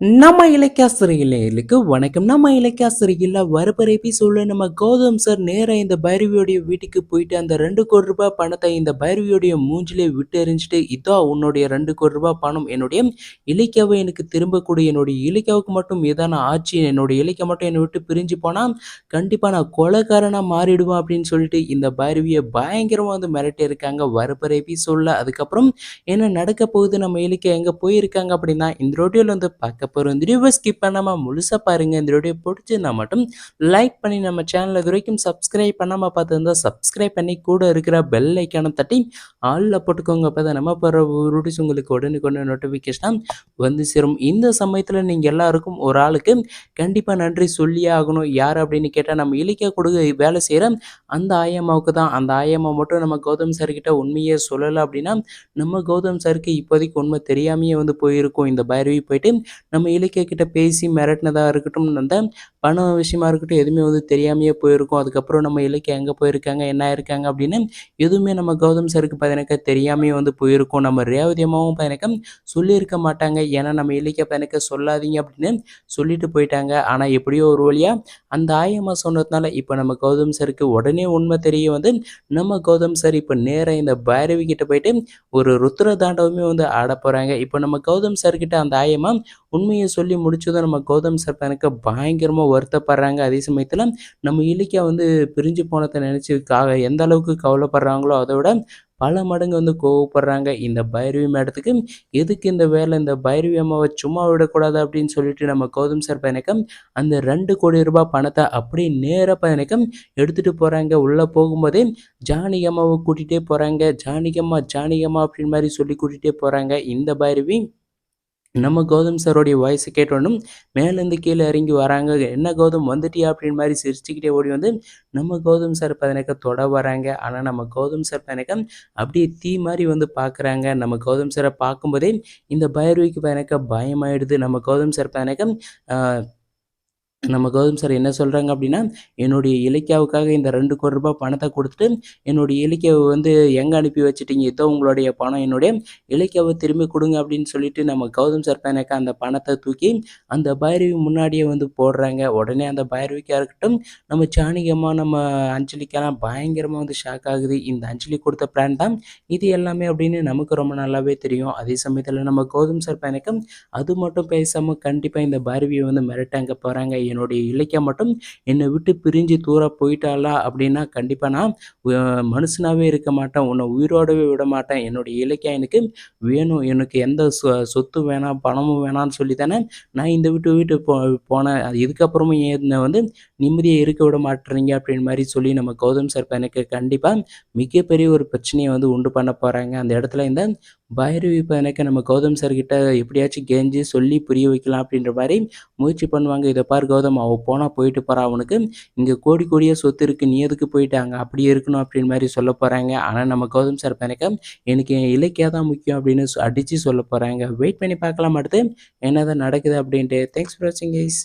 நம்ம இலக்கியாசிரியர்களுக்கு வணக்கம். நம்ம இலக்கியாசிரியில் வரப்போற எபிசோடில் நம்ம கௌதம் சார் நேராக இந்த பைரவியோடைய வீட்டுக்கு போயிட்டு அந்த ரெண்டு கோடி ரூபாய் பணத்தை இந்த பைரவியோடைய மூஞ்சிலே விட்டு எறிஞ்சிட்டு இதோ உன்னுடைய ரெண்டு கோடி ரூபாய் பணம் என்னுடைய இலக்கியாவை எனக்கு திரும்ப கொடு. என்னுடைய இலக்கியாவுக்கு மட்டும் ஏதான ஆட்சி என்னுடைய இலக்கியம் மட்டும் என்னை விட்டு பிரிஞ்சு போனால் கண்டிப்பாக நான் கொலைக்காரனாக மாறிடுவேன் அப்படின்னு சொல்லிட்டு இந்த பைரவியை பயங்கரமாக வந்து மிரட்டி இருக்காங்க. வரப்போற எபிசோடில் அதுக்கப்புறம் என்ன நடக்க போகுது? நம்ம இலக்கியம் எங்கே போயிருக்காங்க அப்படின்னா இந்த ரோடியோல வந்து பார்க்க போகிறோம் இந்த வீடியோவை ஸ்கிப் பண்ணாமல் முழுசாக பாருங்கள் இந்த வீடியோ பிடிச்சிருந்தா மட்டும் லைக் பண்ணி நம்ம சேனலில் இது வரைக்கும் சப்ஸ்கிரைப் பண்ணாமல் பார்த்துருந்தா சப்ஸ்கிரைப் பண்ணி கூட இருக்கிற பெல் ஐக்கான தட்டி ஆளில் போட்டுக்கோங்க. அப்போ தான் நம்ம போகிற வீடியோஸ் உங்களுக்கு உடனுக்குடனே நோட்டிஃபிகேஷனாக வந்து சேரும். இந்த சமயத்தில் நீங்கள் எல்லாருக்கும் ஒரு ஆளுக்கு கண்டிப்பாக நன்றி சொல்லியே ஆகணும். யார் அப்படின்னு கேட்டால் நம்ம இலக்கிய கொடுக்க வேலை செய்கிற அந்த ஆயம்மாவுக்கு தான். அந்த ஆயம்மா மட்டும் நம்ம கௌதம் சார்கிட்ட உண்மையே சொல்லலை அப்படின்னா நம்ம கௌதம் சாருக்கு இப்போதைக்கு உண்மை தெரியாமையே வந்து போயிருக்கோம். இந்த பைரவி போயிட்டு நம்ம இலக்கிய கிட்ட பேசி மிரட்டினதாக இருக்கட்டும் அந்த பணம் விஷயமா இருக்கட்டும் எதுவுமே வந்து தெரியாமையே போயிருக்கும். அதுக்கப்புறம் நம்ம இலக்கியம் எங்கே போயிருக்காங்க என்ன இருக்காங்க அப்படின்னு எதுவுமே நம்ம கௌதம் சாருக்கு பதினக்க தெரியாமையே வந்து போயிருக்கோம். நம்ம ரேவதி அம்மாவும் பதினக்க சொல்லியிருக்க மாட்டாங்க. ஏன்னா நம்ம இலக்கிய பதினக்க சொல்லாதீங்க அப்படின்னு சொல்லிட்டு போயிட்டாங்க. ஆனால் எப்படியோ ஒரு வழியாக அந்த ஆயம்மா சொன்னதுனால இப்போ நம்ம கௌதம் சாருக்கு உடனே உண்மை தெரிய வந்து நம்ம கௌதம் சார் இப்போ நேராக இந்த பைரவி கிட்ட போயிட்டு ஒரு ருத்ர தாண்டவமே வந்து ஆட போகிறாங்க இப்போ நம்ம கௌதம் சார்கிட்ட அந்த ஆயம்மா உண்மையை சொல்லி முடிச்சதும் நம்ம கௌதம் சார் எனக்கு பயங்கரமாக வருத்தப்படுறாங்க. அதே சமயத்தில் நம்ம இலக்கியா வந்து பிரிஞ்சு போனதை நினச்சி எந்த அளவுக்கு கவலைப்படுறாங்களோ அதை விட பல மடங்கு வந்து கோவப்படுறாங்க. இந்த பைரவி மேடத்துக்கு எதுக்கு இந்த வேலை? இந்த பைரவி அம்மாவை சும்மா விடக்கூடாது அப்படின்னு சொல்லிட்டு நம்ம கௌதம் சார் பயணக்கம் அந்த ரெண்டு கோடி ரூபாய் பணத்தை அப்படியே நேராக பயணக்கம் எடுத்துகிட்டு போகிறாங்க உள்ளே போகும்போதே ஜானகி அம்மாவை கூட்டிகிட்டே போகிறாங்க ஜானகியம்மா ஜானகியம்மா அப்படின்னு மாதிரி சொல்லி கூட்டிகிட்டே போகிறாங்க இந்த பைரவி நம்ம கௌதம் சாரோடைய வாய்ஸை கேட்டோன்னும் மேலேருந்து கீழே இறங்கி வராங்க. என்ன கௌதம் வந்துட்டியா அப்படின்னு மாதிரி சிரிச்சுக்கிட்டே ஓடி வந்து நம்ம கௌதம் சார் பதினக்க தொட வராங்க. ஆனால் நம்ம கௌதம் சார் பதினக்க அப்படியே தீ மாதிரி வந்து பார்க்குறாங்க நம்ம கௌதம் சாரை பார்க்கும்போதே இந்த பைரவிக்கு பதினக்க பயமாயிடுது. நம்ம கௌதம் சார் பதினக்க நம்ம கௌதம் சார் என்ன சொல்கிறாங்க அப்படின்னா என்னுடைய இலக்கியாவுக்காக இந்த ரெண்டு கோடி ரூபாய் பணத்தை கொடுத்துட்டு என்னுடைய இலக்கியாவை வந்து எங்கே அனுப்பி வச்சுட்டீங்க? இதோ உங்களுடைய பணம் என்னுடைய இலக்கியாவை திரும்பி கொடுங்க அப்படின்னு சொல்லிட்டு நம்ம கௌதம் சார் பையனுக்கு அந்த பணத்தை தூக்கி அந்த பைரவி முன்னாடியே வந்து போடுறாங்க. உடனே அந்த பைரவிக்காக இருக்கட்டும் நம்ம சாணிகமாக நம்ம அஞ்சலிக்கெல்லாம் பயங்கரமாக வந்து ஷாக் ஆகுது. இந்த அஞ்சலி கொடுத்த பிளான் தான் இது எல்லாமே அப்படின்னு நமக்கு ரொம்ப நல்லாவே தெரியும். அதே சமயத்தில் நம்ம கௌதம் சார் பையனுக்கும் அது மட்டும் பேசாமல் கண்டிப்பாக இந்த பைரவியை வந்து மிரட்டாங்க போகிறாங்க என்னுடைய இலக்கியம் மட்டும் என்னை விட்டு பிரிஞ்சு தூர போயிட்டாளா அப்படின்னா கண்டிப்பாக நான் மனுஷனாகவே இருக்க மாட்டேன். உன்னை உயிரோடவே விட மாட்டேன். என்னுடைய இலக்கியம் எனக்கு வேணும். எனக்கு எந்த சொத்து வேணாம் பணமும் வேணாம்னு சொல்லி தானே நான் இந்த விட்டு வீட்டு போ போனேன். இதுக்கப்புறமும் என்னை வந்து நிம்மதியை இருக்க விட மாட்டுறீங்க அப்படின் மாதிரி சொல்லி நம்ம கௌதம் சார் எனக்கு கண்டிப்பாக மிகப்பெரிய ஒரு பிரச்சனையை வந்து உண்டு பண்ண போகிறாங்க அந்த இடத்துல இந்த பைரவி இப்போ நம்ம கௌதம் சார்கிட்ட எப்படியாச்சும் கெஞ்சி சொல்லி புரிய வைக்கலாம் அப்படின்ற மாதிரி முயற்சி பண்ணுவாங்க. இதை பார் கௌதம் அவள் போனால் போயிட்டு போகிறா அவனுக்கு. இங்கே கோடி கோடியாக சொத்து இருக்குது நீ எதுக்கு போயிட்டாங்க அப்படி இருக்கணும் அப்படின்னு மாதிரி சொல்ல போகிறாங்க ஆனால் நம்ம கௌதம் சார் எனக்கு எனக்கு என் இலக்கியா தான் முக்கியம் அப்படின்னு அடித்து சொல்ல போகிறாங்க வெயிட் பண்ணி பார்க்கலாம் அடுத்து. என்ன தான் நடக்குது அப்படின்ட்டு. தேங்க்ஸ் ஃபார் வாட்சிங் கைஸ்